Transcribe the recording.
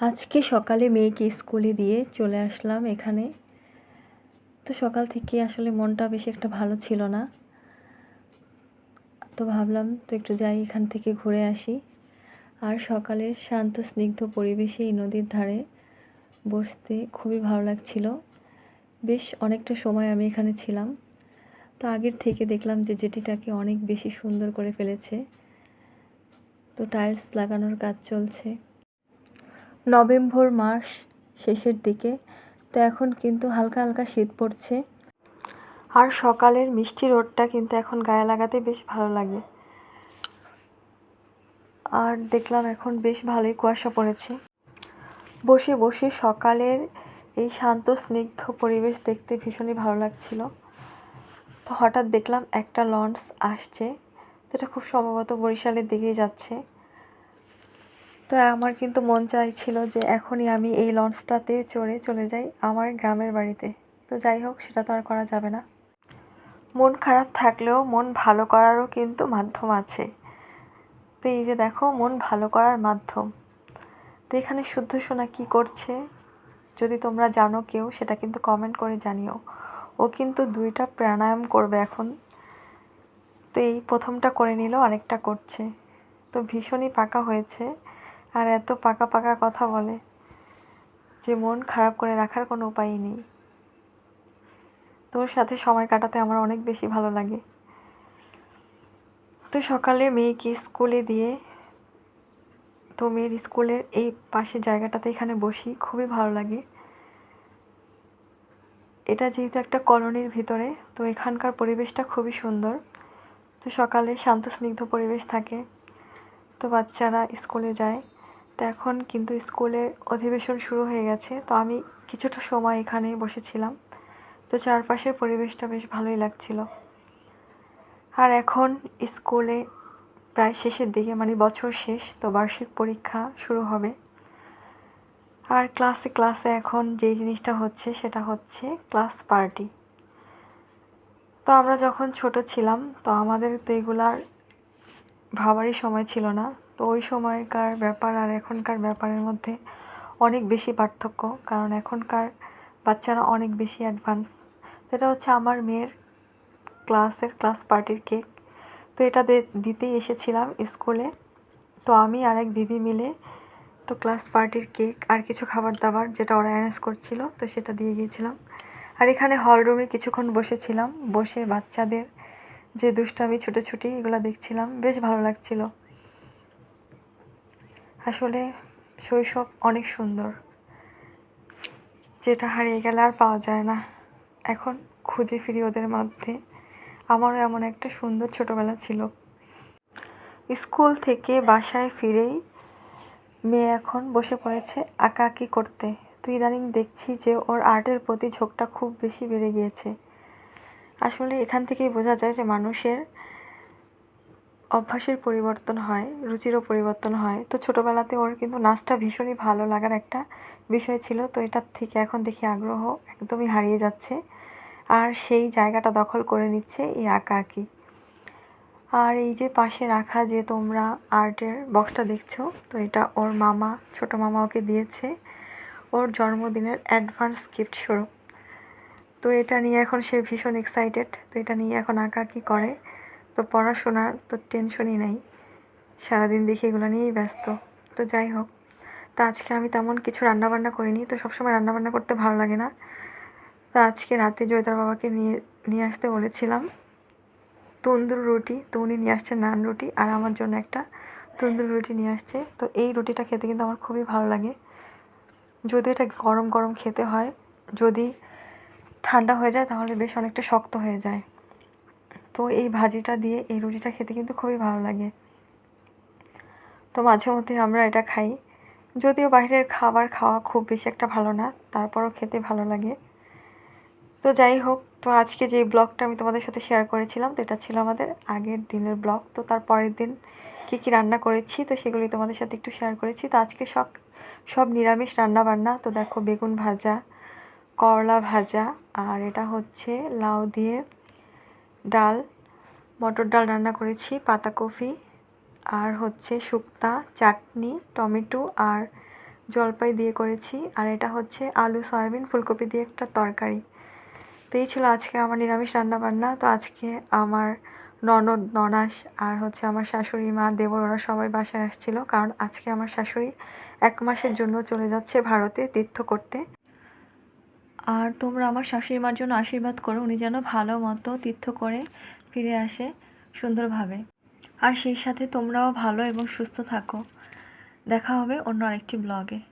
আজকে সকালে মেয়েকে স্কুলে দিয়ে চলে আসলাম এখানে। তো সকাল থেকে আসলে মনটা বেশি একটা ভালো ছিল না। তো ভাবলাম তো একটু যাই এখান থেকে ঘুরে আসি। আর সকালের শান্ত, স্নিগ্ধ পরিবেশে এই নদীর ধারে বসতে খুবই ভালো লাগছিল। বেশ অনেকটা সময় আমি এখানে ছিলাম। তো আগের থেকে দেখলাম যে জেটিটাকে অনেক বেশি সুন্দর করে ফেলেছে। তো টাইলস লাগানোর কাজ চলছে। নভেম্বর মাস শেষের দিকে, তো এখন কিন্তু হালকা হালকা শীত পড়ছে। আর সকালের মিষ্টি রোদটা কিন্তু এখন গায়ে লাগাতে বেশ ভালো লাগে। আর দেখলাম এখন বেশ ভালোই কুয়াশা পড়েছে। বসে বসে সকালের এই শান্ত, স্নিগ্ধ পরিবেশ দেখতে ভীষণই ভালো লাগছিল। তো হঠাৎ দেখলাম একটা লঞ্চ আসছে তো এটা খুব সম্ভবত বরিশালের দিকেই যাচ্ছে। তো আমার কিন্তু মন চাইছিল যে এখনই আমি এই লঞ্চটাতে চড়ে চলে যাই আমার গ্রামের বাড়িতে। তো যাই হোক, সেটা তো আর করা যাবে না। মন খারাপ থাকলেও মন ভালো করারও কিন্তু মাধ্যম আছে। তো এই যে দেখো, মন ভালো করার মাধ্যম। তো এখানে শুদ্ধ সোনা কী করছে? যদি তোমরা জানো কেউ, সেটা কিন্তু কমেন্ট করে জানিও। ও কিন্তু দুইটা প্রাণায়াম করবে এখন। তো এই প্রথমটা করে নিল আরেকটা করছে। তো ভীষণই পাকা হয়েছে। আর এত পাকা পাকা কথা বলে যে মন খারাপ করে রাখার কোনো উপায়ই নেই। তোর সাথে সময় কাটাতে আমার অনেক বেশি ভালো লাগে। তো সকালে মেয়েকে স্কুলে দিয়ে তো মেয়ের স্কুলের এই পাশের জায়গাটাতে এখানে বসি, খুবই ভালো লাগে। এটা যেহেতু একটা কলোনির ভিতরে, তো এখানকার পরিবেশটা খুবই সুন্দর। তো সকালে শান্ত, স্নিগ্ধ পরিবেশ থাকে। তো বাচ্চারা স্কুলে যায়। তো এখন কিন্তু স্কুলের অধিবেশন শুরু হয়ে গেছে। তো আমি কিছুটা সময় এখানে বসেছিলাম। তো চারপাশের পরিবেশটা বেশ ভালোই লাগছিল। আর এখন স্কুলে প্রায় শেষের দিকে মানে বছর শেষ, তো বার্ষিক পরীক্ষা শুরু হবে। আর ক্লাসে ক্লাসে এখন যেই জিনিসটা হচ্ছে, সেটা হচ্ছে ক্লাস পার্টি। তো আমরা যখন ছোট ছিলাম, তো আমাদের তো এগুলার ভাবারই সময় ছিল না। তো ওই সময়কার ব্যাপার আর এখনকার ব্যাপারের মধ্যে অনেক বেশি পার্থক্য। কারণ এখনকার বাচ্চারা অনেক বেশি অ্যাডভান্স সেটা হচ্ছে আমার মেয়ের ক্লাসের, ক্লাস পার্টির কেক। তো এটা দিতেই এসেছিলাম স্কুলে। তো আমি আর এক দিদি মিলে তো ক্লাস পার্টির কেক আর কিছু খাবার দাবার যেটা ওরা অ্যারেঞ্জ করছিল, তো সেটা দিয়ে গিয়েছিলাম। আর এখানে হল রুমে কিছুক্ষণ বসেছিলাম। বসে বাচ্চাদের যে দুষ্টামি, ছুটোছুটি এগুলো দেখছিলাম। বেশ ভালো লাগছিল। আসলে শৈশব অনেক সুন্দর। যেটা হারিয়ে গেলে আর পাওয়া যায় না। এখন খুঁজে ফিরি ওদের মধ্যে। আমারও এমন একটা সুন্দর ছোটোবেলা ছিল। স্কুল থেকে বাসায় ফিরেই মেয়ে এখন বসে পড়েছে আঁকাআঁকি করতে। তো ইদানিং দেখছি যে ওর আর্টের প্রতি ঝোঁকটা খুব বেশি বেড়ে গিয়েছে। আসলে এখান থেকেই বোঝা যায় যে মানুষের অভ্যাসের পরিবর্তন হয়, রুচিরও পরিবর্তন হয়। তো ছোটোবেলাতে ওর কিন্তু নাচটা ভীষণই ভালো লাগার একটা বিষয় ছিল। তো এটার থেকে এখন দেখি আগ্রহ একদমই হারিয়ে যাচ্ছে। আর সেই জায়গাটা দখল করে নিচ্ছে এই আঁকা আঁকি। আর এই যে পাশে রাখা যে তোমরা আর্টের বক্সটা দেখছ, তো এটা ওর মামা, ছোটো মামা ওকে দিয়েছে। ওর জন্মদিনের অ্যাডভান্স গিফট স্বরূপ তো এটা নিয়ে এখন সে ভীষণ এক্সাইটেড তো এটা নিয়ে এখন আঁকাআঁকি করে। তো পড়াশোনার তো টেনশনই নেই। সারাদিন দেখি এগুলো নিয়েই ব্যস্ত। তো যাই হোক, তো আজকে আমি তেমন কিছু রান্নাবান্না করিনি। তো সবসময় রান্নাবান্না করতে ভালো লাগে না। তো আজকে রাতে জয়দার বাবাকে নিয়ে নিয়ে আসতে বলেছিলাম। তন্দুর রুটি, তো উনি নিয়ে আসছে নান রুটি আর আমার জন্য একটা তন্দুর রুটি নিয়ে আসছে। তো এই রুটিটা খেতে কিন্তু আমার খুবই ভালো লাগে। যদি এটা গরম গরম খেতে হয়, যদি ঠান্ডা হয়ে যায় তাহলে বেশ অনেকটা শক্ত হয়ে যায়। তো এই ভাজিটা দিয়ে এই রুটিটা খেতে কিন্তু খুবই ভালো লাগে। তো মাঝে মধ্যে আমরা এটা খাই। যদিও বাইরের খাবার খাওয়া খুব বেশি একটা ভালো না, তারপরও খেতে ভালো লাগে। তো যাই হোক, তো আজকে যে ব্লগটা আমি তোমাদের সাথে শেয়ার করেছিলাম, তো এটা ছিল আমাদের আগের দিনের ব্লগ। তো তার পরের দিন কী কী রান্না করেছি, তো সেগুলি তোমাদের সাথে একটু শেয়ার করেছি। তো আজকে সব সব নিরামিষ রান্না বান্না। তো দেখো, বেগুন ভাজা, করলা ভাজা, আর এটা হচ্ছে লাউ দিয়ে ডাল, মটর ডাল রান্না করেছি পাতাকপি আর হচ্ছে শুক্তা, চাটনি, টমেটো আর জলপাই দিয়ে করেছি। আর এটা হচ্ছে আলু, সয়াবিন, ফুলকপি দিয়ে একটা তরকারি। তো এই ছিল আজকে আমার নিরামিষ রান্না বান্না তো আজকে আমার ননদ, ননাস আর হচ্ছে আমার শাশুড়ি, মা, দেবর, ওরা সবাই বাসায় আসছিল। কারণ আজকে আমার শাশুড়ি এক মাসের জন্য চলে যাচ্ছে ভারতে তীর্থ করতে। আর তোমরা আমার শাশুড়ি মার জন্য আশীর্বাদ করো, উনি যেন ভালো মতো তীর্থ করে ফিরে আসে সুন্দরভাবে। আর সেই সাথে তোমরাও ভালো এবং সুস্থ থাকো। দেখা হবে অন্য আরেকটি ব্লগে।